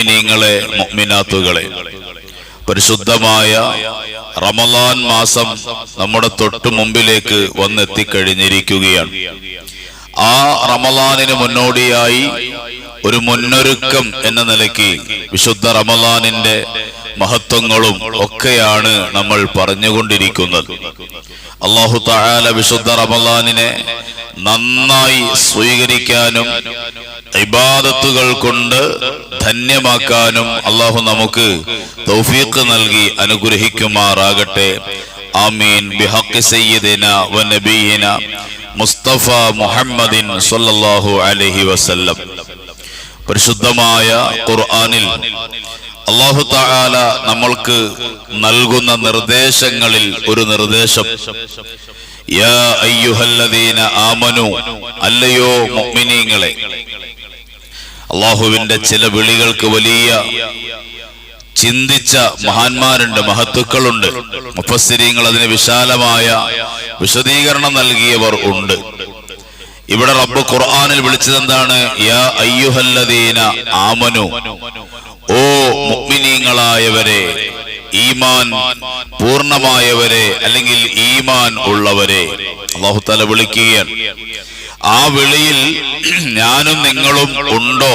മുഅ്മിനീങ്ങളെ മുഅ്മിനാത്തുകളെ. പരിശുദ്ധമായ റമലാൻ മാസം നമ്മുടെ തൊട്ടു മുമ്പിലേക്ക് വന്നെത്തിക്കഴിഞ്ഞിരിക്കുകയാണ്. ആ റമലാനിന് മുന്നോടിയായി ഒരു മുന്നൊരുക്കം എന്ന നിലയ്ക്ക് വിശുദ്ധ റമലാനിന്റെ മഹത്വങ്ങളും ഒക്കെയാണ് നമ്മൾ പറഞ്ഞുകൊണ്ടിരിക്കുന്നത്. അള്ളാഹു തആല വിശുദ്ധ റമലാനിനെ നന്നായി സ്വീകരിക്കാനും ഇബാദത്തുകൾ കൊണ്ട് ധന്യമാക്കാനും അള്ളാഹു നമുക്ക് തൗഫീഖ് നൽകി അനുഗ്രഹിക്കുമാറാകട്ടെ. ആമീൻ. ബിഹക്ക് സയ്യിദിന വ നബീന മുസ്തഫ മുഹമ്മദിൻ സല്ലല്ലാഹു അലൈഹി വസല്ലം. പരിശുദ്ധമായ ഖുർആാനിൽ അള്ളാഹു താല നമ്മൾക്ക് നൽകുന്ന നിർദ്ദേശങ്ങളിൽ ഒരു നിർദ്ദേശം. ആമനു അല്ലയോ മുഅ്മിനീങ്ങളെ അള്ളാഹുവിന്റെ ചില വിളികൾക്ക് വലിയ ചിന്തിച്ച മഹാന്മാരുണ്ട് മഹത്തുക്കളുണ്ട്. മുഫസ്സിരിങ്ങൾ അതിന് വിശാലമായ വിശദീകരണം നൽകിയവർ ഉണ്ട്. ഇവിടെ റബ്ബ് ഖുർആാനിൽ വിളിച്ചത് എന്താണ്? യാ അയ്യുഹല്ലദീന ആമനു. ഓ മുക്മിനീങ്ങളായവരെ ഈമാൻ പൂർണമായവരെ അല്ലെങ്കിൽ ഈമാൻ ഉള്ളവരെ. അള്ളാഹു തല വിളിക്കുകയാണ്. ആ വിളിയിൽ ഞാനും നിങ്ങളും ഉണ്ടോ?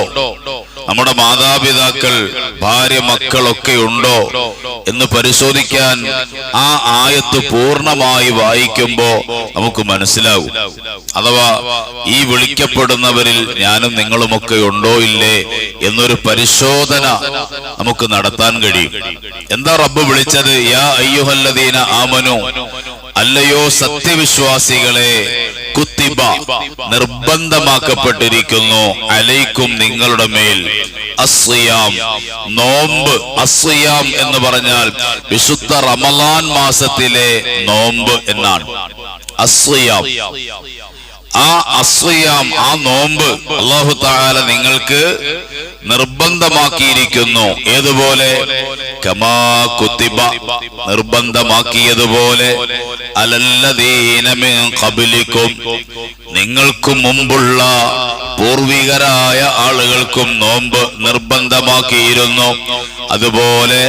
നമ്മുടെ മാതാപിതാക്കൾ ഭാര്യ മക്കളൊക്കെ ഉണ്ടോ? എന്ന് പരിശോധിക്കാൻ ആ ആയത്ത് പൂർണമായി വായിക്കുമ്പോ നമുക്ക് മനസ്സിലാവും അഥവാ ഈ വിളിക്കപ്പെടുന്നവരിൽ ഞാനും നിങ്ങളുമൊക്കെ ഉണ്ടോ ഇല്ലേ എന്നൊരു പരിശോധന നമുക്ക് നടത്താൻ കഴിയും. എന്താ റബ്ബ് വിളിച്ചത്? യാ അയ്യുഹല്ലദീന ആമനു. അല്ലയോ സത്യവിശ്വാസികളെ കുത്തിബ നിർബന്ധമാക്കപ്പെട്ടിരിക്കുന്നു. അലൈക്കും നിങ്ങളുടെ മേൽ അസ്യാം നോമ്പ് അസ്യാം എന്ന് പറഞ്ഞാൽ വിശുദ്ധ റമലാൻ മാസത്തിലെ നോമ്പ് എന്നാണ്. അസ്യാം ആ അസ്വയാം ആ നോമ്പ് അള്ളാഹു താല നിങ്ങൾക്ക് നിർബന്ധമാക്കിയിരിക്കുന്നു. ഏതുപോലെ? നിർബന്ധമാക്കിയതുപോലെ അലല്ലദീനമിൻ ഖബലിക്കും നിങ്ങൾക്ക് മുമ്പുള്ള പൂർവികരായ ആളുകൾക്കും നോമ്പ് നിർബന്ധമാക്കിയിരുന്നു. അതുപോലെ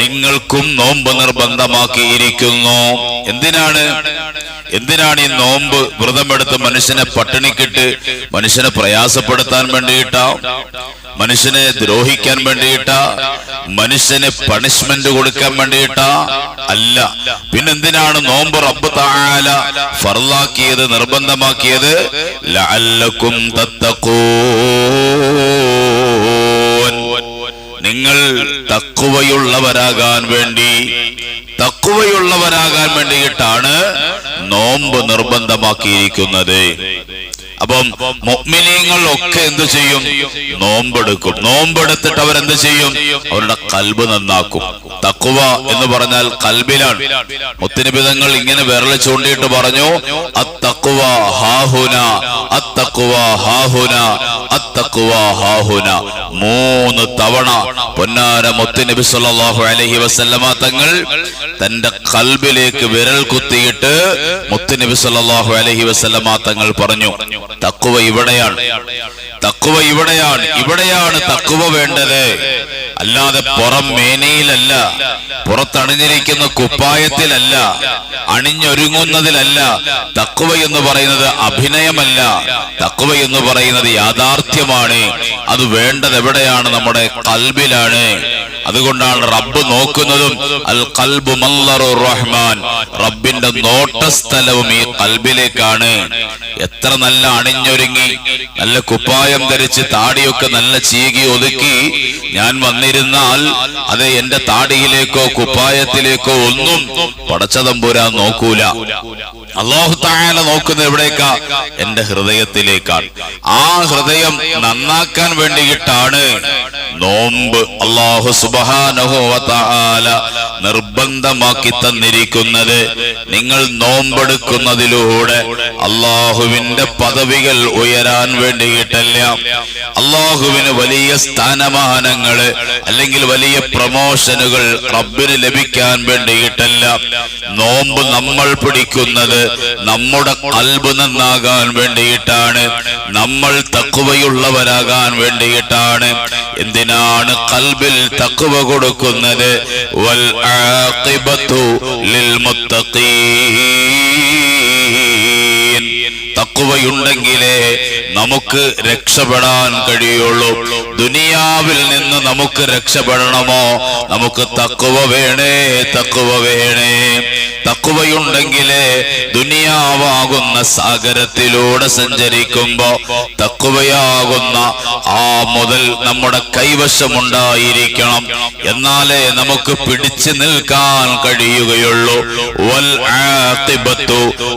നിങ്ങൾക്കും നോമ്പ് നിർബന്ധമാക്കിയിരിക്കുന്നു. എന്തിനാണ്? എന്തിനാണ് ഈ നോമ്പ് വ്രതമെടുത്ത് മനുഷ്യനെ പട്ടിണിക്കിട്ട് മനുഷ്യനെ പ്രയാസപ്പെടുത്താൻ വേണ്ടിയിട്ടാ? മനുഷ്യനെ ദ്രോഹിക്കാൻ വേണ്ടിയിട്ട മനുഷ്യന് പണിഷ്മെന്റ് കൊടുക്കാൻ വേണ്ടിയിട്ട അല്ല. പിന്നെന്തിനാണ് നോമ്പ് റബ്ബ് താഴാല ഫർലാക്കിയത് നിർബന്ധമാക്കിയത്? ലഅല്ലക്കും തത്തഖൂൻ. നിങ്ങൾ തക്കുവയുള്ളവരാകാൻ വേണ്ടി തക്കുവയുള്ളവരാകാൻ വേണ്ടിയിട്ടാണ് നോമ്പ് നിർബന്ധമാക്കിയിരിക്കുന്നത്. അപ്പം മൊമിനിയങ്ങളൊക്കെ എന്ത് ചെയ്യും. നോമ്പെടുക്കും. നോമ്പെടുത്തിട്ട് അവരെന്ത് ചെയ്യും? അവരുടെ കൽബ് നന്നാക്കും. തക്കുവ എന്ന് പറഞ്ഞാൽ കൽബിലാണ്. മുത്തിനിബിതങ്ങൾ ഇങ്ങനെ വിരൽ ചൂണ്ടിയിട്ട് പറഞ്ഞു അത്തക്കുവ ഹാഹുന അത്തക്കുവ ഹാഹുന അത്തക്കുവ ഹാഹുന. മൂന്ന് തവണ പൊന്നാര മുത്തിനബി സല്ലല്ലാഹു അലഹി വസല്ലമ തങ്ങൾ തന്റെ കൽബിലേക്ക് വിരൽ കുത്തിയിട്ട് മുത്തിനബി സല്ലല്ലാഹു അലഹി വസല്ലമ തങ്ങൾ പറഞ്ഞു തക്കുവ ഇവിടെയാണ് തക്കുവ ഇവിടെയാണ് ഇവിടെയാണ് തക്കുവ വേണ്ടത്. അല്ലാതെ പുറം മേനയിലല്ല പുറത്തണിഞ്ഞിരിക്കുന്ന കുപ്പായത്തിലല്ല അണിഞ്ഞൊരുങ്ങുന്നതിലല്ല തക്കുവ എന്ന് പറയുന്നത് അഭിനയമല്ല തക്കുവ എന്ന് പറയുന്നത് യാഥാർത്ഥ്യമാണ് അത് വേണ്ടത് എവിടെയാണ്? നമ്മുടെ കൽബിലാണ്. അതുകൊണ്ടാണ് റബ്ബ് നോക്കുന്നതും അൽ കൽബു മല്ലറു റഹ്മാൻ. റബ്ബിന്റെ നോട്ടസ്ഥലവും ഈ കൽബിലേക്കാണ് എത്ര നല്ല അണിഞ്ഞൊരുങ്ങി നല്ല കുപ്പായം ധരിച്ച് താടിയൊക്കെ നല്ല ചീകി ഒതുക്കി ഞാൻ വന്നിരുന്നാൽ അത് എന്റെ താടിയിലേക്കോ കുപ്പായത്തിലേക്കോ ഒന്നും പടച്ചതമ്പുരാൻ നോക്കൂല. അള്ളാഹു താഴെ നോക്കുന്നത് എവിടേക്കാ? എന്റെ ഹൃദയത്തിലേക്കാണ്. ആ ഹൃദയം നന്നാക്കാൻ വേണ്ടിയിട്ടാണ്. നോമ്പ് അള്ളാഹു സുബാനഹോല നിർബന്ധമാക്കി തന്നിരിക്കുന്നത് നിങ്ങൾ നോമ്പെടുക്കുന്നതിലൂടെ അള്ളാഹുവിന്റെ പദവികൾ ഉയരാൻ വേണ്ടിയിട്ടല്ല അള്ളാഹുവിന് വലിയ സ്ഥാനമാനങ്ങൾ അല്ലെങ്കിൽ വലിയ പ്രമോഷനുകൾ റബ്ബിന് ലഭിക്കാൻ വേണ്ടിയിട്ടല്ല നോമ്പ് നമ്മൾ പിടിക്കുന്നത് നമ്മുടെ കൽബ് നന്നാകാൻ വേണ്ടിയിട്ടാണ്. നമ്മൾ തക്കുവയുള്ളവരാകാൻ വേണ്ടിയിട്ടാണ്. എന്തിന് എന്തിനാണ് ഖൽബിൽ തഖ്വ കൊടുക്കുന്നത്. വൽ ആഖിബത്തു ലിൽ മുത്തഖീൻ. തക്കുവയുണ്ടെങ്കിലേ നമുക്ക് രക്ഷപ്പെടാൻ കഴിയുള്ളൂ. ദുനിയാവിൽ നിന്ന് നമുക്ക് രക്ഷപ്പെടണമോ? നമുക്ക് തക്കുവ വേണേ തക്കുവ വേണേ. തക്കുവയുണ്ടെങ്കിലേ ദുനിയാവാകുന്ന സാഗരത്തിലൂടെ സഞ്ചരിക്കുമ്പോ തക്കുവയാകുന്ന ആ മുതൽ നമ്മുടെ കൈവശമുണ്ടായിരിക്കണം. എന്നാലേ നമുക്ക് പിടിച്ചു നിൽക്കാൻ കഴിയുകയുള്ളൂ.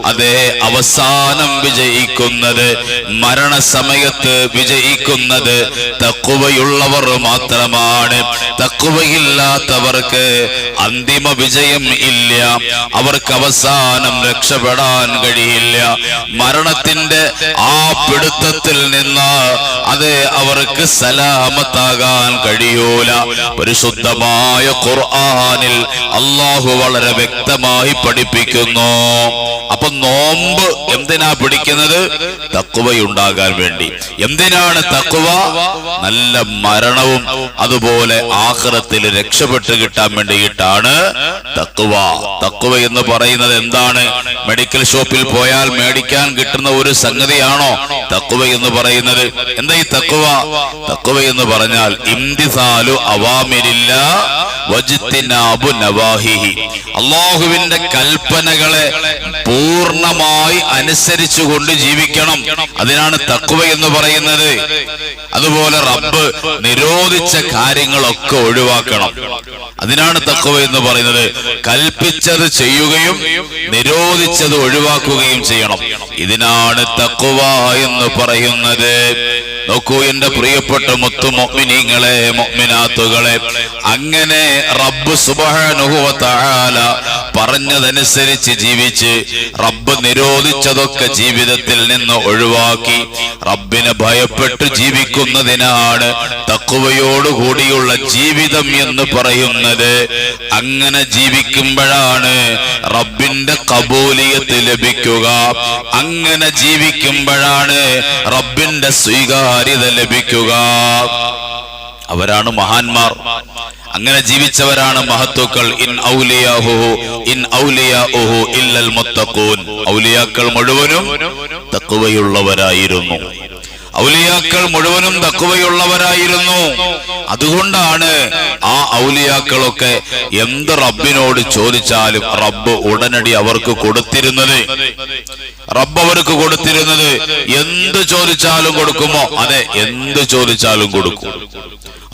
അതേ അവസാനം വിജയിക്കുന്നത് മരണസമയത്ത് വിജയിക്കുന്നത് തക്കുവയുള്ളവർ മാത്രമാണ്. തക്കുവയില്ലാത്തവർക്ക് അന്തിമ വിജയം ഇല്ല. അവർക്ക് അവസാനം രക്ഷപ്പെടാൻ കഴിയില്ല. മരണത്തിന്റെ ആ പിടുത്തത്തിൽ നിന്ന് അത് അവർക്ക് സലാമത്താകാൻ കഴിയൂല. പരിശുദ്ധമായ ഖുർആനിൽ അള്ളാഹു വളരെ വ്യക്തമായി പഠിപ്പിക്കുന്നു. അപ്പൊ നോമ്പ് എന്തിനാ പിടിക്കുന്നത്? തക്കുവയുണ്ടാകാൻ വേണ്ടി. എന്തിനാണ് തക്കുവ നല്ല മരണവും അതുപോലെ ആഹ്റത്തിൽ രക്ഷപ്പെട്ട് കിട്ടാൻ വേണ്ടിയിട്ടാണ് തക്കുവ തക്കുവ എന്ന് പറയുന്നത് എന്താണ്? മെഡിക്കൽ ഷോപ്പിൽ പോയാൽ മേടിക്കാൻ കിട്ടുന്ന ഒരു സംഗതിയാണോ തക്കുവ എന്ന് പറയുന്നത്? എന്താ ഈ തക്കുവ തക്കുവ എന്ന് പറഞ്ഞാൽ ഇംതിസാലു അവാമിരില്ല അള്ളാഹുവിന്റെ കൽപ്പനകളെ പൂർണമായി അനുസരിച്ചുകൊണ്ട് ജീവിക്കണം. അതിനാണ് തക്കുവ എന്ന് പറയുന്നത്. അതുപോലെ റബ്ബ് നിരോധിച്ച കാര്യങ്ങളൊക്കെ ഒഴിവാക്കണം. അതിനാണ് തക്കുവ എന്ന് പറയുന്നത്. കൽപ്പിച്ചത് ചെയ്യുകയും നിരോധിച്ചത് ഒഴിവാക്കുകയും ചെയ്യണം. ഇതിനാണ് തക്കുവ എന്ന് പറയുന്നത്. നോക്കൂ എന്റെ പ്രിയപ്പെട്ട മുത്തു മൊഗ്മിനീങ്ങളെ മൊമിനാത്തുകളെ അങ്ങനെ റബ്ബ് സുബാനുഭവത്താല പറഞ്ഞതനുസരിച്ച് ജീവിച്ച് റബ്ബ് നിരോധിച്ചതൊക്കെ ജീവിതത്തിൽ നിന്ന് ഒഴിവാക്കി റബ്ബിനെ ഭയപ്പെട്ട് ജീവിക്കുന്നതിനാണ് തക്കുവയോടുകൂടിയുള്ള ജീവിതം എന്ന് പറയുന്നത്. അങ്ങനെ ജീവിക്കുമ്പോഴാണ് റബ്ബിന്റെ കബൂലിയത്ത് ലഭിക്കുക. അങ്ങനെ ജീവിക്കുമ്പോഴാണ് റബ്ബിന്റെ സ്വീകാര്യത ലഭിക്കുക. അവരാണ് മഹാന്മാർ. അങ്ങനെ ജീവിച്ചവരാണ് മഹത്തുക്കൾ. ഇൻ ഇൻ ഇല്ലൽ മുത്തഖൂൻ. ഔലിയാക്കൾ മുഴുവനും തക്കുവയുള്ളവരായിരുന്നു ഔലിയാക്കൾ മുഴുവനും തക്കുവയുള്ളവരായിരുന്നു അതുകൊണ്ടാണ് ആ ഔലിയാക്കളൊക്കെ എന്ത് റബ്ബിനോട് ചോദിച്ചാലും റബ്ബ് ഉടനടി അവർക്ക് കൊടുത്തിരുന്നത്. റബ്ബ് അവർക്ക് കൊടുത്തിരുന്നത് എന്ത് ചോദിച്ചാലും കൊടുക്കുമോ? അതെ എന്ത് ചോദിച്ചാലും കൊടുക്കും.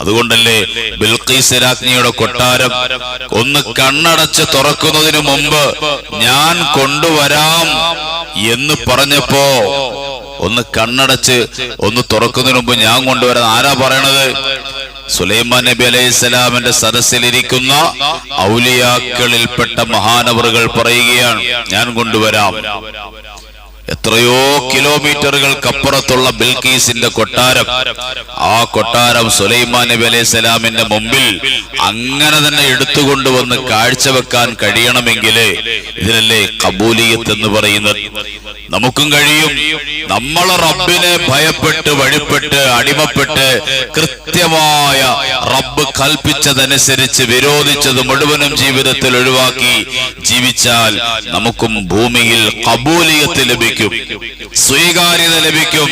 അതുകൊണ്ടല്ലേ ബിൽഖീസ് രാജ്ഞിയുടെ കൊട്ടാരം ഒന്ന് കണ്ണടച്ച് തുറക്കുന്നതിന് മുമ്പ് ഞാൻ കൊണ്ടുവരാം എന്ന് പറഞ്ഞപ്പോ ഒന്ന് കണ്ണടച്ച് ഒന്ന് തുറക്കുന്നതിന് മുമ്പ് ഞാൻ കൊണ്ടുവരാൻ ആരാ പറയണത്? സുലൈമാൻ നബി അലൈഹി സ്വലാമിന്റെ സദസ്സിലിരിക്കുന്ന ഔലിയാക്കളിൽപ്പെട്ട മഹാനവറുകൾ പറയുകയാണ് ഞാൻ കൊണ്ടുവരാം. എത്രയോ കിലോമീറ്ററുകൾക്കപ്പുറത്തുള്ള ബിൽക്കീസിന്റെ കൊട്ടാരം. ആ കൊട്ടാരം സുലൈമാൻ നബി അലൈഹി സ്വലാമിന്റെ മുമ്പിൽ അങ്ങനെ തന്നെ എടുത്തുകൊണ്ടുവന്ന് കാഴ്ചവെക്കാൻ കഴിയണമെങ്കിൽ ഇതിനല്ലേ കബൂലിയത്ത് എന്ന് പറയുന്നത്? നമുക്കും കഴിയും. നമ്മൾ റബ്ബിനെ ഭയപ്പെട്ട് വഴിപ്പെട്ട് അടിമപ്പെട്ട് കൃത്യമായ റബ്ബ് കൽപ്പിച്ചതനുസരിച്ച് വിരോധിച്ചത് മുഴുവനും ജീവിതത്തിൽ ഒഴിവാക്കി ജീവിച്ചാൽ നമുക്കും ഭൂമിയിൽ കബൂലിയത്ത് ലഭിക്കും. സ്വീകാര്യത ലഭിക്കും.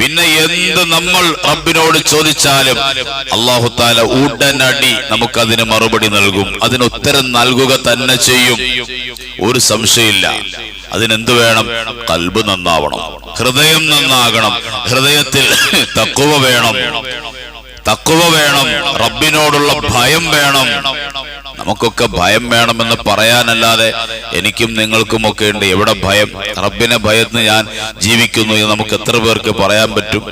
പിന്നെ എന്ത് നമ്മൾ റബ്ബിനോട് ചോദിച്ചാലും അള്ളാഹു താല ഉടനടി നമുക്കതിന് മറുപടി നൽകും. അതിന് ഉത്തരം നൽകുക തന്നെ ചെയ്യും. ഒരു സംശയമില്ല. അതിനെന്ത് വേണം? കൽബ് നന്നാവണം. ഹൃദയം നന്നാകണം. ഹൃദയത്തിൽ തക്കുവ വേണം. തക്കുവ വേണം റബ്ബിനോടുള്ള ഭയം വേണം. നമുക്കൊക്കെ ഭയം വേണമെന്ന് പറയാനല്ലാതെ എനിക്കും നിങ്ങൾക്കും ഒക്കെ ഉണ്ട്. എവിടെ ഭയം? റബ്ബിനെ ഭയന്ന് ഞാൻ ജീവിക്കുന്നു എന്ന് നമുക്ക് എത്ര പേർക്ക് പറയാൻ പറ്റും?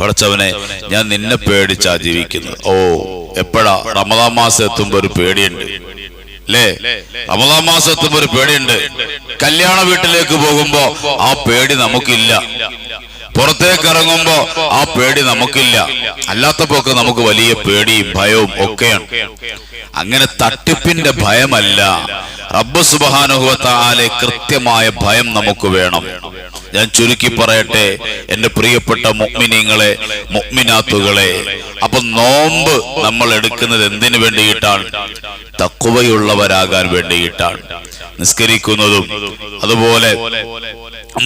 പടച്ചവനെ ഞാൻ നിന്നെ പേടിച്ചാ ജീവിക്കുന്നത്. ഓ എപ്പോഴാ? റമദാ മാസം എത്തുമ്പോ ഒരു പേടിയുണ്ട്. അല്ലേ റമദാ മാസം എത്തുമ്പോ ഒരു പേടിയുണ്ട്. കല്യാണ വീട്ടിലേക്ക് പോകുമ്പോ ആ പേടി നമുക്കില്ല. പുറത്തേക്ക് ഇറങ്ങുമ്പോ ആ പേടി നമുക്കില്ല. അല്ലാത്തപ്പോക്ക് നമുക്ക് വലിയ പേടിയും ഭയവും ഒക്കെയാണ്. അങ്ങനെ തട്ടിപ്പിന്റെ ഭയമല്ല. റബ്ബ് സുബാനുഭവത്താലെ കൃത്യമായ ഭയം നമുക്ക് വേണം. ഞാൻ ചുരുക്കി പറയട്ടെ എന്റെ പ്രിയപ്പെട്ട മുഗ്മിനീങ്ങളെ മുഗ്മിനാത്തുകളെ അപ്പൊ നോമ്പ് നമ്മൾ എടുക്കുന്നത് എന്തിനു വേണ്ടിയിട്ടാണ്? തക്കുവയുള്ളവരാകാൻ വേണ്ടിയിട്ടാണ്. നിസ്കരിക്കുന്നതും അതുപോലെ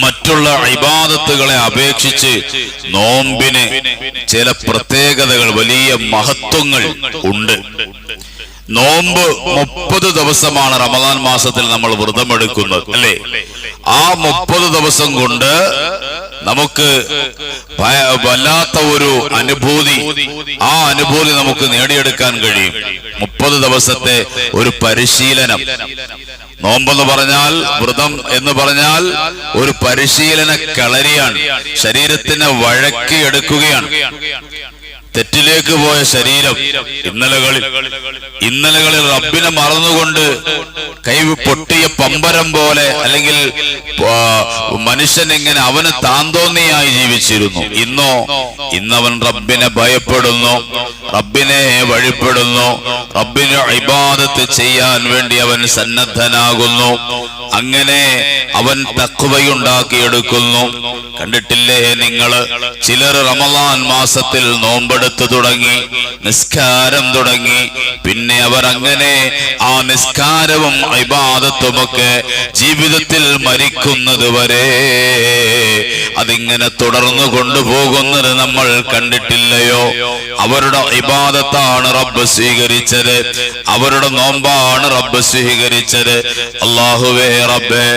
മറ്റുള്ള ഇബാദത്തുകളെ അപേക്ഷിച്ച് നോമ്പിന് ചില പ്രത്യേകതകൾ വലിയ മഹത്വങ്ങൾ ഉണ്ട്. നോമ്പ് മുപ്പത് ദിവസമാണ് റമദാൻ മാസത്തിൽ നമ്മൾ വ്രതമെടുക്കുന്നത് അല്ലേ? ആ മുപ്പത് ദിവസം കൊണ്ട് നമുക്ക് വല്ലാത്ത ഒരു അനുഭൂതി ആ അനുഭൂതി നമുക്ക് നേടിയെടുക്കാൻ കഴിയും. മുപ്പത് ദിവസത്തെ ഒരു പരിശീലനം. നോമ്പെന്ന് പറഞ്ഞാൽ വ്രതം എന്ന് പറഞ്ഞാൽ ഒരു പരിശീലന കളരിയാണ്. ശരീരത്തിനെ വഴക്കി എടുക്കുകയാണ് തെറ്റിലേക്ക് പോയ ശരീരം ഇന്നലകളിൽ. ഇന്നലകളിൽ റബ്ബിനെ മറന്നുകൊണ്ട് കൈ പൊട്ടിയ പമ്പരം പോലെ അല്ലെങ്കിൽ മനുഷ്യൻ ഇങ്ങനെ അവന് താന്തോന്നിയായി ജീവിച്ചിരുന്നു. ഇന്നോ ഇന്നവൻ റബ്ബിനെ ഭയപ്പെടുന്നു റബ്ബിനെ വഴിപ്പെടുന്നു റബ്ബിന് ഇബാദത്ത് ചെയ്യാൻ വേണ്ടി അവൻ സന്നദ്ധനാകുന്നു അങ്ങനെ അവൻ തക്കുവയുണ്ടാക്കിയെടുക്കുന്നു കണ്ടിട്ടില്ലേ നിങ്ങൾ? ചിലർ റമദാൻ മാസത്തിൽ നോമ്പെടുത്ത് തുടങ്ങി നിസ്കാരം തുടങ്ങി. പിന്നെ അവർ അങ്ങനെ ആ നിസ്കാരവും ഇബാദത്തുമൊക്കെ ജീവിതത്തിൽ മരിക്കുന്നത് വരെ അതിങ്ങനെ തുടർന്നു കൊണ്ടുപോകുന്നത് നമ്മൾ കണ്ടിട്ടില്ലയോ? അവരുടെ ഇബാദത്താണ് റബ്ബ് സ്വീകരിച്ചത്. അവരുടെ നോമ്പാണ് റബ്ബ് സ്വീകരിച്ചത്. അള്ളാഹുവേ റബ്ബേ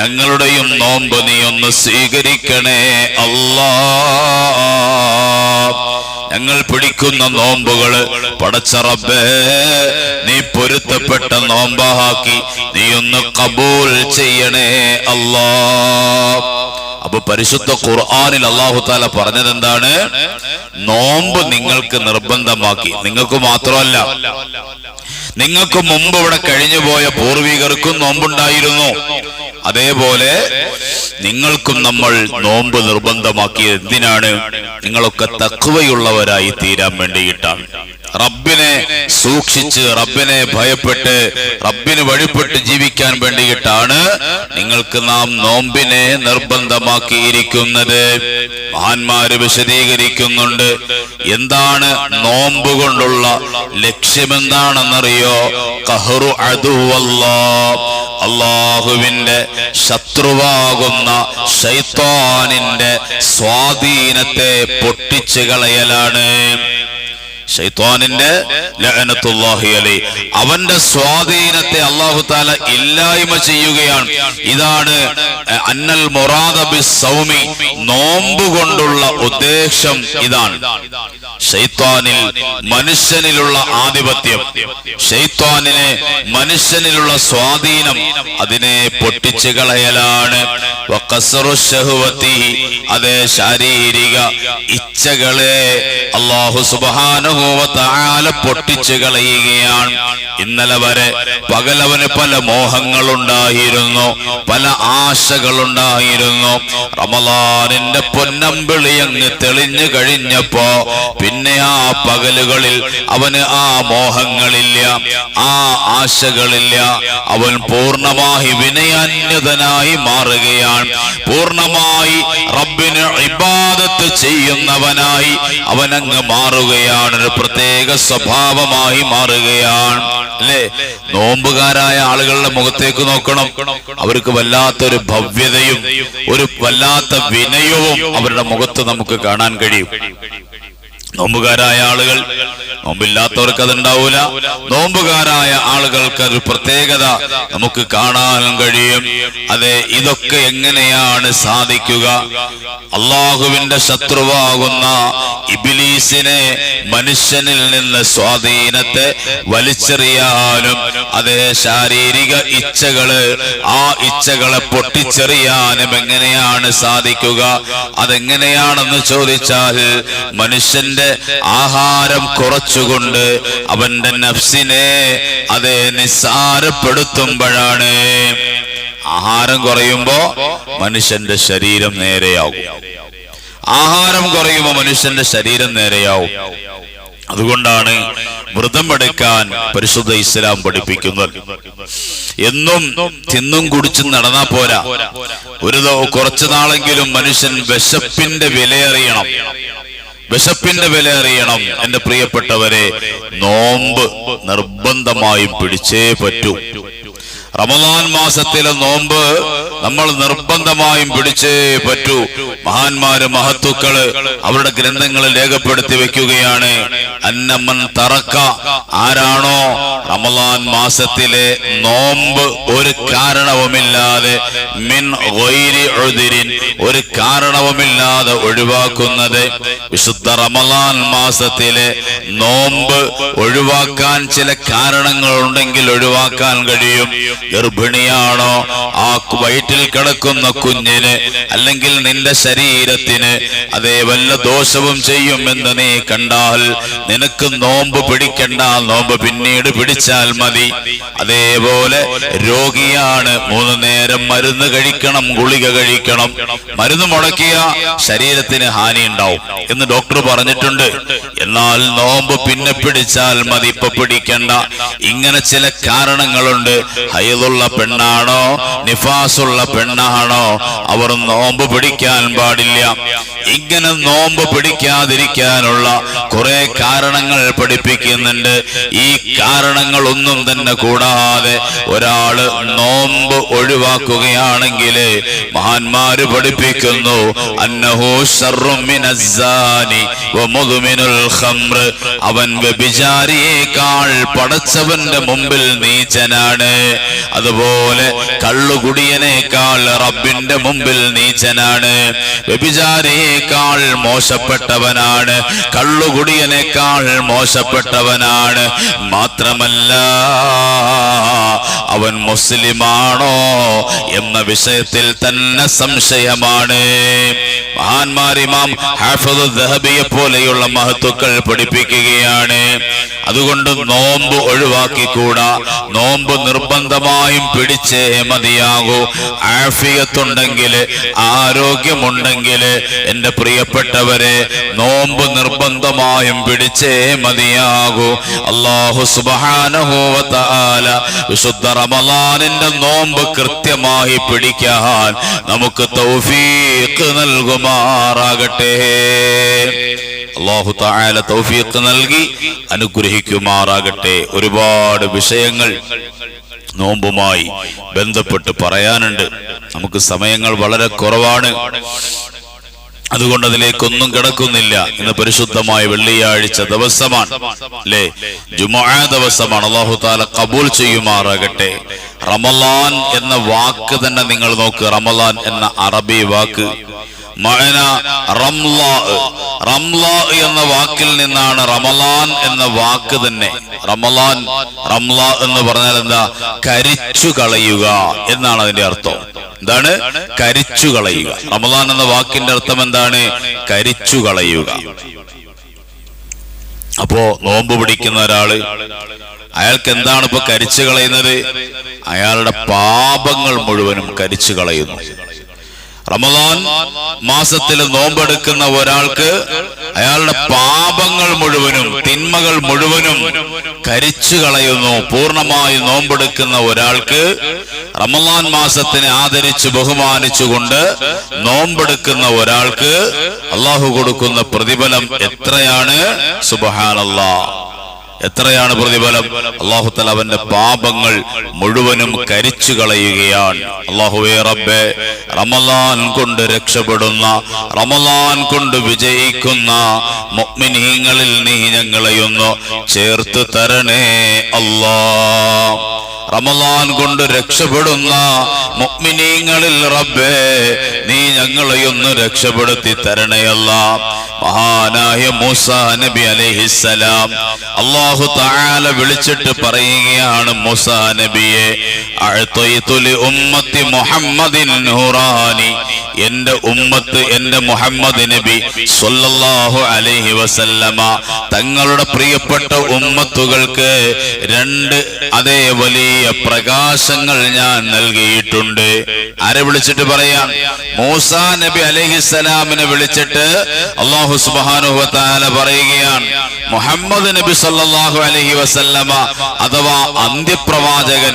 ഞങ്ങളുടെയും നോമ്പ് നീ ഒന്ന് സ്വീകരിക്കണേ. അല്ലാ ഞങ്ങൾ പിടിക്കുന്ന നോമ്പുകൾ പടച്ചറബേ നീ പൊരുത്തപ്പെട്ട നോമ്പാക്കി. നീ ഒന്ന് കബൂൽ ചെയ്യണേ അല്ലാ. അപ്പൊ പരിശുദ്ധ ഖുർആാനിൽ അള്ളാഹു താല പറഞ്ഞത് എന്താണ് നോമ്പ് നിങ്ങൾക്ക് നിർബന്ധമാക്കി. നിങ്ങൾക്ക് മാത്രമല്ല നിങ്ങൾക്ക് മുമ്പ് ഇവിടെ കഴിഞ്ഞുപോയ പൂർവികർക്കും നോമ്പുണ്ടായിരുന്നു. അതേപോലെ നിങ്ങൾക്കും നമ്മൾ നോമ്പ് നിർബന്ധമാക്കിയത് എന്തിനാണ് നിങ്ങളൊക്കെ തക്കുവയുള്ളവരായി തീരാൻ വേണ്ടിയിട്ടാണ്. റബ്ബിനെ സൂക്ഷിച്ച് റബ്ബിനെ ഭയപ്പെട്ട് റബ്ബിന് വഴിപ്പെട്ട് ജീവിക്കാൻ വേണ്ടിയിട്ടാണ് നിങ്ങൾക്ക് നാം നോമ്പിനെ നിർബന്ധമാക്കിയിരിക്കുന്നത്. മഹാന്മാര് വിശദീകരിക്കുന്നുണ്ട് എന്താണ് നോമ്പ് കൊണ്ടുള്ള ലക്ഷ്യമെന്താണെന്നറിയോ? കഹറു അതുവല്ലാ അള്ളാഹുവിന്റെ ശത്രുവാകുന്ന ശൈത്താനിന്റെ സ്വാധീനത്തെ പൊട്ടിച്ചു കളയലാണ്. അലൈ. അവന്റെ സ്വാധീനത്തെ അള്ളാഹു താല ഇല്ലായ്മ ചെയ്യുകയാണ്. ഇതാണ് അന്നൽ മൊറാദബി സൗമി നോമ്പ് കൊണ്ടുള്ള ഉദ്ദേശം ഇതാണ്. ഷൈത്വാനിൽ മനുഷ്യനിലുള്ള ആധിപത്യം. ഷൈത്വാനിനെ മനുഷ്യനിലുള്ള സ്വാധീനം അതിനെ പൊട്ടിച്ചു കളയലാണ്. അതെ ശാരീരിക ഇച്ഛകളെ അള്ളാഹു സുബ്ഹാനഹു തആല പൊട്ടിച്ചു കളയുകയാണ്. ഇന്നലെ വരെ പകലവന് പല മോഹങ്ങളുണ്ടായിരുന്നു പല ആശകളുണ്ടായിരുന്നു. റമലാനിന്റെ പൊന്നമ്പിളി അങ്ങ് തെളിഞ്ഞു കഴിഞ്ഞപ്പോ പിന്നെ ആ പകലുകളിൽ അവന് ആ മോഹങ്ങളില്ല ആ ആശകളില്ല. അവൻ പൂർണമായി വിനയാന്യതനായി മാറുകയാണ്. പൂർണമായി റബ്ബിന് ഇബാദത്ത് ചെയ്യുന്നവനായി അവനങ്ങ് മാറുകയാണ്. ഒരു പ്രത്യേക സ്വഭാവമായി മാറുകയാണ് അല്ലേ? നോമ്പുകാരായ ആളുകളുടെ മുഖത്തേക്ക് നോക്കണം. അവർക്ക് വല്ലാത്തൊരു ഭവ്യതയും ഒരു വല്ലാത്ത വിനയവും അവരുടെ മുഖത്ത് നമുക്ക് കാണാൻ കഴിയും. നോമ്പുകാരായ ആളുകൾ നോമ്പില്ലാത്തവർക്ക് അതുണ്ടാവൂല. നോമ്പുകാരായ ആളുകൾക്ക് ഒരു പ്രത്യേകത. നമുക്ക് കാണാനും കഴിയും. അതെ ഇതൊക്കെ എങ്ങനെയാണ് സാധിക്കുക? അള്ളാഹുവിന്റെ ശത്രുവാകുന്ന ഇബിലീസിനെ മനുഷ്യനിൽ നിന്ന് സ്വാധീനത്തെ വലിച്ചെറിയാനും അതെ ശാരീരിക ഇച്ഛകൾ ആ ഇച്ഛകളെ പൊട്ടിച്ചെറിയാനും എങ്ങനെയാണ് സാധിക്കുക? അതെങ്ങനെയാണെന്ന് ചോദിച്ചാൽ മനുഷ്യന്റെ ആഹാരം കുറച്ചുകൊണ്ട് അവന്റെ നഫ്സിനെ അതെ നിസ്സാരപ്പെടുത്തുമ്പോഴാണ് ആഹാരം കുറയുമ്പോ മനുഷ്യന്റെ ശരീരം നേരെയാവും ആഹാരം കുറയുമ്പോൾ മനുഷ്യന്റെ ശരീരം നേരെയാവും അതുകൊണ്ടാണ് വ്രതം എടുക്കാൻ പരിശുദ്ധ ഇസ്ലാം പഠിപ്പിക്കുന്നത്. എന്നും തിന്നും കുടിച്ചും നടന്നാ പോരാ. ഒരു കുറച്ചു നാളെങ്കിലും മനുഷ്യൻ വിശപ്പിന്റെ വിലയറിയണം. വിശപ്പിന്റെ വില അറിയണം. എന്റെ പ്രിയപ്പെട്ടവരെ നോമ്പ് നിർബന്ധമായും പിടിച്ചേ പറ്റൂ. റമദാൻ മാസത്തിലെ നോമ്പ് നമ്മൾ നിർബന്ധമായും പിടിച്ചേ പറ്റൂ. മഹാന്മാര് മഹത്തുക്കൾ അവരുടെ ഗ്രന്ഥങ്ങളിൽ രേഖപ്പെടുത്തി വെക്കുകയാണ്. അന്നമ്മൻ തറക്ക. ആരാണോ? റമലാൻ മാസത്തിലെ നോമ്പ് ഒരു കാരണവുമില്ലാതെ മിൻ ഒരു കാരണവുമില്ലാതെ ഒഴിവാക്കുന്നത്. വിശുദ്ധ റമലാൻ മാസത്തിലെ നോമ്പ് ഒഴിവാക്കാൻ ചില കാരണങ്ങൾ ഉണ്ടെങ്കിൽ ഒഴിവാക്കാൻ കഴിയും. ഗർഭിണിയാണോ? ആ കു- വയറ്റിൽ കിടക്കുന്ന കുഞ്ഞിന് അല്ലെങ്കിൽ നിന്റെ ശരീരത്തിന് അതേ വല്ല ദോഷവും ചെയ്യുമെന്ന് നീ കണ്ടാൽ നിനക്ക് നോമ്പ് പിടിക്കണ്ട. നോമ്പ് പിന്നീട് പിടിച്ചാൽ മതി. അതേപോലെ രോഗിയാണ്. മൂന്ന് നേരം മരുന്ന് കഴിക്കണം ഗുളിക കഴിക്കണം. മരുന്ന് മുടക്കിയ ശരീരത്തിന് ഹാനി ഉണ്ടാവും എന്ന് ഡോക്ടർ പറഞ്ഞിട്ടുണ്ട്. എന്നാൽ നോമ്പ് പിന്നെ പിടിച്ചാൽ മതി. ഇപ്പൊ പിടിക്കണ്ട. ഇങ്ങനെ ചില കാരണങ്ങളുണ്ട്. ഹയതുള്ള പെണ്ണാണോ? നിഫാസുള്ള പെണ്ണാണോ? അവർ നോമ്പ് പിടിക്കാൻ പാടില്ല. ഇങ്ങനെ നോമ്പ് പിടിക്കാതിരിക്കാനുള്ള കുറെ കാരണങ്ങൾ പഠിപ്പിക്കുന്നുണ്ട്. ഈ കാരണങ്ങളൊന്നും തന്നെ കൂടാതെ ഒരാൾ നോമ്പ് ഒഴിവാക്കുകയാണെങ്കിൽ മഹാന്മാര് പഠിപ്പിക്കുന്നു അവൻ വ്യഭിചാരിയേക്കാൾ പടച്ചവന്റെ മുമ്പിൽ നീച്ചനാണ് അതുപോലെ കള്ളുകുടിയനേക്കാൾ റബ്ബിന്റെ മുമ്പിൽ നീചനാണ്. വ്യഭിചാരിയേക്കാൾ മോശപ്പെട്ടവനാണ്. കള്ളുകുടിയനേക്കാൾ മോശപ്പെട്ടവനാണ്. മാത്രമല്ല അവൻ മുസ്ലിമാണോ എന്ന വിഷയത്തിൽ തന്നെ സംശയമാണ്. മഹാന്മാർ ഇമാം പോലെയുള്ള മഹത്തുക്കൾ പഠിപ്പിക്കുകയാണ്. അതുകൊണ്ട് നോമ്പ് ഒഴിവാക്കിക്കൂടാ. നോമ്പ് നിർബന്ധമായും പിടിച്ചേ മതിയാകൂ. ആഫിയത്തുണ്ടെങ്കിൽ ആരോഗ്യമുണ്ടെങ്കിൽ എന്റെ പ്രിയപ്പെട്ടവരെ നോമ്പ് നിർബന്ധമായും പിടിച്ചേ മതിയാകൂ. അള്ളാഹു സുബാനഹോവത്താല വിശുദ്ധ റമലാനിന്റെ നോമ്പ് കൃത്യമായി പിടിക്കാൻ നമുക്ക് തൗഫീഖ് നൽകുമാറാകട്ടെ. അള്ളാഹു താല തൗഫീഖ് നൽകി അനുഗ്രഹിക്കുമാറാകട്ടെ. ഒരുപാട് വിഷയങ്ങൾ നോമ്പുമായി ബന്ധപ്പെട്ട് പറയാനുണ്ട്. നമുക്ക് സമയങ്ങൾ വളരെ കുറവാണ്. അതുകൊണ്ട് അതിലേക്കൊന്നും കിടക്കുന്നില്ല ഇന്ന് പരിശുദ്ധമായ വെള്ളിയാഴ്ച ദിവസമാണ്. അല്ലേ ജുമാ ദിവസമാണ്. അള്ളാഹു താല കബൂൽ ചെയ്യുമാറാകട്ടെ. റമലാൻ എന്ന വാക്ക് തന്നെ നിങ്ങൾ നോക്ക്. റമലാൻ എന്ന അറബി വാക്ക്. മഅന റംലാ റംളാ എന്ന വാക്കിൽ നിന്നാണ് റമലാൻ എന്ന വാക്ക് തന്നെ. റമലാൻ റംല എന്ന് പറഞ്ഞാൽ എന്താ? കരിച്ചു കളയുക എന്നാണ് അതിന്റെ അർത്ഥം. എന്താണ്? കരിച്ചു കളയുക. റമലാൻ എന്ന വാക്കിന്റെ അർത്ഥം എന്താണ്? കരിച്ചു കളയുക. അപ്പോ നോമ്പ് പിടിക്കുന്ന ഒരാൾ അയാൾക്ക് എന്താണ് ഇപ്പൊ കരിച്ചു കളയുന്നത്? അയാളുടെ പാപങ്ങൾ മുഴുവനും കരിച്ചു കളയുന്നു. റമദാൻ മാസത്തിൽ നോമ്പെടുക്കുന്ന ഒരാൾക്ക് അയാളുടെ പാപങ്ങൾ മുഴുവനും തിന്മകൾ മുഴുവനും കരിച്ചു കളയുന്നു. പൂർണമായി നോമ്പെടുക്കുന്ന ഒരാൾക്ക് റമദാൻ മാസത്തിനെ ആദരിച്ച് ബഹുമാനിച്ചുകൊണ്ട് നോമ്പെടുക്കുന്ന ഒരാൾക്ക് അള്ളാഹു കൊടുക്കുന്ന പ്രതിഫലം എത്രയാണ്? സുബഹാനല്ലാ. എത്രയാണ് പ്രതിഫലം? അള്ളാഹു തല അവന്റെ പാപങ്ങൾ മുഴുവനും കരിച്ചു കളയുകയാണ്. അള്ളാഹുവേ റബ്ബെ റമലാൻ കൊണ്ട് രക്ഷപ്പെടുന്ന റമലാൻ കൊണ്ട് വിജയിക്കുന്ന മുഅ്മിനീങ്ങളിൽ നീ ഞങ്ങളെയൊന്ന് ചേർത്ത് തരണേ അല്ലാ. റമലാൻ കൊണ്ട് രക്ഷപ്പെടുന്ന മുഅ്മിനീങ്ങളിൽ റബ്ബേ നീ ഞങ്ങളെയൊന്ന് രക്ഷപ്പെടുത്തി തരണയല്ല മഹാനായ മൂസ നബി അലൈഹിസ്സലാം. അള്ളാഹു തആല വിളിച്ചിട്ട് പറയുകയാണ് മൂസ നബിയെ ഉമ്മത്തി മുഹമ്മദിൻ നൂറാനി. എന്റെ ഉമ്മത്ത് എന്റെ മുഹമ്മദ് നബി സൊല്ലാഹു അലൈഹി വസല്ലമ. തങ്ങളുടെ പ്രിയപ്പെട്ട ഉമ്മത്തുകൾക്ക് രണ്ട് അതേ വലിയ പ്രകാശങ്ങൾ ഞാൻ നൽകിയിട്ടുണ്ട്. ആരെ വിളിച്ചിട്ട് പറയാം? മൂസാ നബി അലഹിസലാമിനെ വിളിച്ചിട്ട് അള്ളാഹു സുബാനുഹത്താല പറയുകയാണ് മുഹമ്മദ് നബി സല്ലാഹു അലഹി വസല്ലമ അഥവാ അന്ത്യപ്രവാചകൻ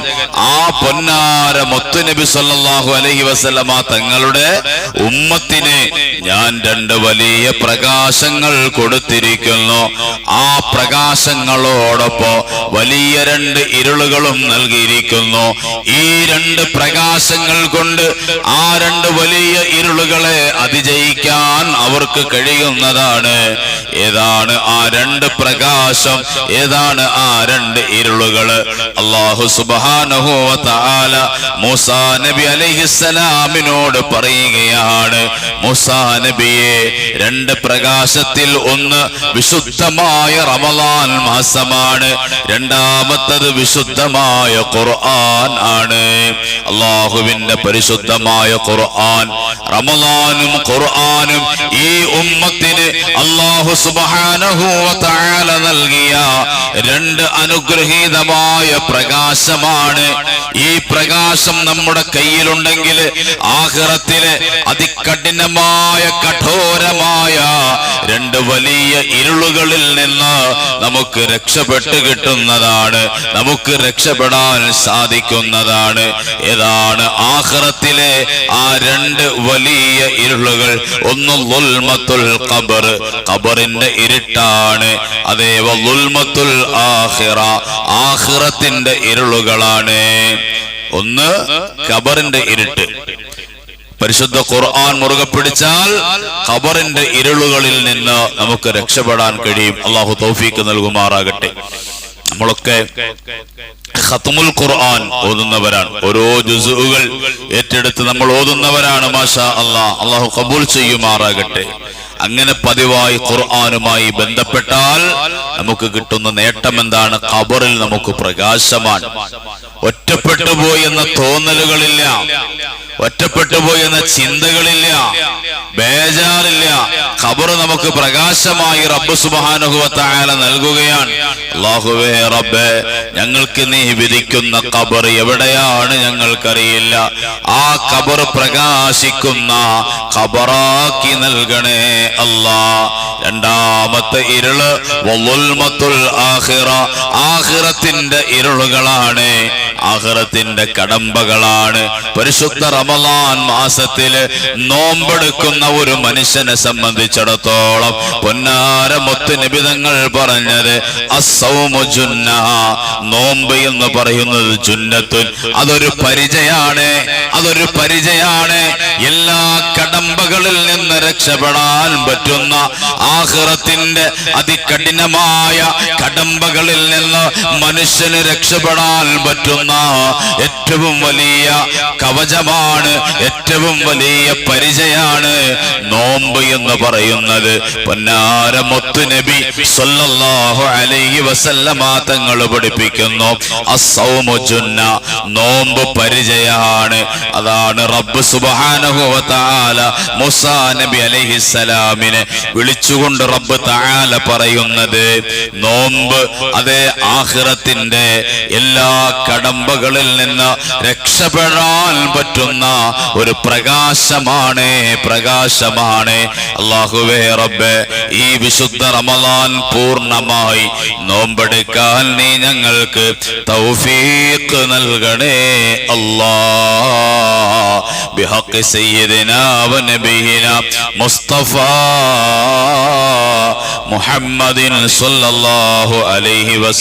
ആ പൊന്നാര മുത്തു നബി സല്ലാഹു അലഹി വസല്ലമ തങ്ങളുടെ ഉമ്മത്തിന് ഞാൻ രണ്ട് വലിയ പ്രകാശങ്ങൾ കൊടുത്തിരിക്കുന്നു. ആ പ്രകാശങ്ങളോടൊപ്പം വലിയ രണ്ട് ഇരുളുകളും നൽകിയിരിക്കുന്നു. ഈ രണ്ട് പ്രകാശങ്ങൾ കൊണ്ട് ആ രണ്ട് വലിയ ഇരുളുകളെ അതിജയിക്കാൻ അവർക്ക് കഴിയുന്നതാണ്. ഏതാണ് ആ രണ്ട് പ്രകാശം. ഏതാണ് ആ രണ്ട് ഇരുളുകൾ അള്ളാഹു തആല മൂസാ നബി അലൈഹിസ്സലാമിനോട് പറയുകയാണ് മൂസാ നബിയെ രണ്ട് പ്രകാശത്തിൽ ഒന്ന് വിശുദ്ധമായ റമലാൻ മാസമാണ് രണ്ടാമത്തത് വിശുദ്ധമായ ഖുർആൻ ആണ്. അള്ളാഹുവിന്റെ പരിശുദ്ധമായ ഖുർആൻ റമലാനും ഖുർആനും ഈ ഉമ്മത്തിന് അള്ളാഹു സുബ്ഹാനഹു വ തആല നൽകിയ രണ്ട് അനുഗ്രഹീതമായ പ്രകാശമാണ്. ഈ പ്രകാശം നമ്മുടെ കയ്യിലുണ്ടെങ്കിൽ ആഖിറത്തിലെ അതികഠിനമായ കഠോരമായ രണ്ട് വലിയ ഇരുളുകളിൽ നിന്ന് നമുക്ക് രക്ഷപ്പെട്ട് കിട്ടുന്നതാണ്. നമുക്ക് രക്ഷപ്പെടാൻ സാധിക്കുന്നതാണ്. ഏതാണ്? ആഖിറത്തിലെ ആ രണ്ട് വലിയ ഇരുളുകൾ. ഒന്ന് ഖബർ. ഖബറിന്റെ ഇരുട്ടാണ്. അതേ ളുൽമത്തുൽ ആഹിറ ആഹിറത്തിന്റെ ഇരുളുകളാണ്. ഒന്ന് കബറിന്റെ ഇരുട്ട്. പരിശുദ്ധ ഖുർആൻ മുറുകെ പിടിച്ചാൽ ഖബറിന്റെ ഇരുളുകളിൽ നിന്ന് നമുക്ക് രക്ഷപ്പെടാൻ കഴിയും. അള്ളാഹു തൗഫീക്ക് നൽകുമാറാകട്ടെ. നമ്മളൊക്കെ ഖത്മുൽ ഖുർആൻ ഓതുന്നവരാണ്. ഓരോ ജുസുകൾ ഏറ്റെടുത്ത് നമ്മൾ ഓതുന്നവരാണ് മാഷാ അള്ളാഹ് അള്ളാഹു കബൂൽ ചെയ്യുമാറാകട്ടെ. അങ്ങനെ പതിവായി ഖുർആാനുമായി ബന്ധപ്പെട്ടാൽ നമുക്ക് കിട്ടുന്ന നേട്ടം എന്താണ്? ഖബറിൽ നമുക്ക് പ്രകാശമാണ്. ഒറ്റപ്പെട്ടു പോയി എന്ന തോന്നലുകളില്ല. ഒറ്റപ്പെട്ടു പോയി എന്ന ചിന്തകളില്ല. ബേജാറില്ല. ഖബർ നമുക്ക് പ്രകാശമായി റബ്ബ് സുബാനുഭവത്തായാല നൽകുകയാണ്. അള്ളാഹുവേ റബ്ബേ ഞങ്ങൾക്ക് നീ വിധിക്കുന്ന ഖബർ എവിടെയാണ് ഞങ്ങൾക്കറിയില്ല. ആ ഖബർ പ്രകാശിക്കുന്ന ഖബറാക്കി നൽകണേ അല്ലാ. രണ്ടാമത്തെ ഇരുൾ ആഹിറ ആഹിറത്തിന്റെ ഇരുളുകളാണ് ആഖിറത്തിന്റെ കടമ്പകളാണ്. പരിശുദ്ധ റമളാൻ മാസത്തിൽ നോമ്പെടുക്കുന്ന ഒരു മനുഷ്യനെ സംബന്ധിച്ചിടത്തോളം പൊന്നാര മുത്ത് നിബിതങ്ങൾ പറഞ്ഞത് നോമ്പ് എന്ന് പറയുന്നത് ജുന്നത്തുൻ. അതൊരു പരിചയാണ്. അതൊരു പരിചയാണ്. എല്ലാ കടമ്പകളിൽ നിന്ന് രക്ഷപ്പെടാൻ പറ്റുന്ന ആഹ്റത്തിന്റെ അതികഠിനമായ കടമ്പകളിൽ നിന്ന് മനുഷ്യന് രക്ഷപ്പെടാൻ പറ്റുന്ന ഏറ്റവും വലിയ കവചമാണ് ഏറ്റവും വലിയ പരിചയാണ് നോമ്പ് എന്ന് പറയുന്നത്. പൊന്നാര മുത്തു നബി സല്ലല്ലാഹു അലൈഹി വസല്ലമ തങ്ങൾ പഠിപ്പിക്കുന്നു. അസ്സൗമു ജുന്ന നോമ്പ് പരിചയാണ് അതാണ് റബ്ബ് സുബ്ഹാനഹു വ തആല മൂസാ നബി അലൈഹിസ്സലാമിനെ വിളിച്ചുകൊണ്ട് റബ്ബ് തആല പറയുന്നത്. നോമ്പ് അതേ ആഖിറത്തിന്റെ എല്ലാ അകമ്പകളിൽ നിന്ന് രക്ഷപ്പെടാൻ പറ്റുന്ന ഒരു പ്രകാശമാണ് പ്രകാശമാണ്. അള്ളാഹുവേ റബ്ബെ ഈ വിശുദ്ധ റമദാൻ പൂർണമായി നോമ്പെടുക്കാൻ നീ ഞങ്ങൾക്ക് തൗഫീഖ് നൽകണേ. അല്ലാ ബിഹഖ് സയ്യിദിനാ മുസ്തഫ മുഹമ്മദിൻ സല്ലല്ലാഹു അലൈഹി വസല്ലം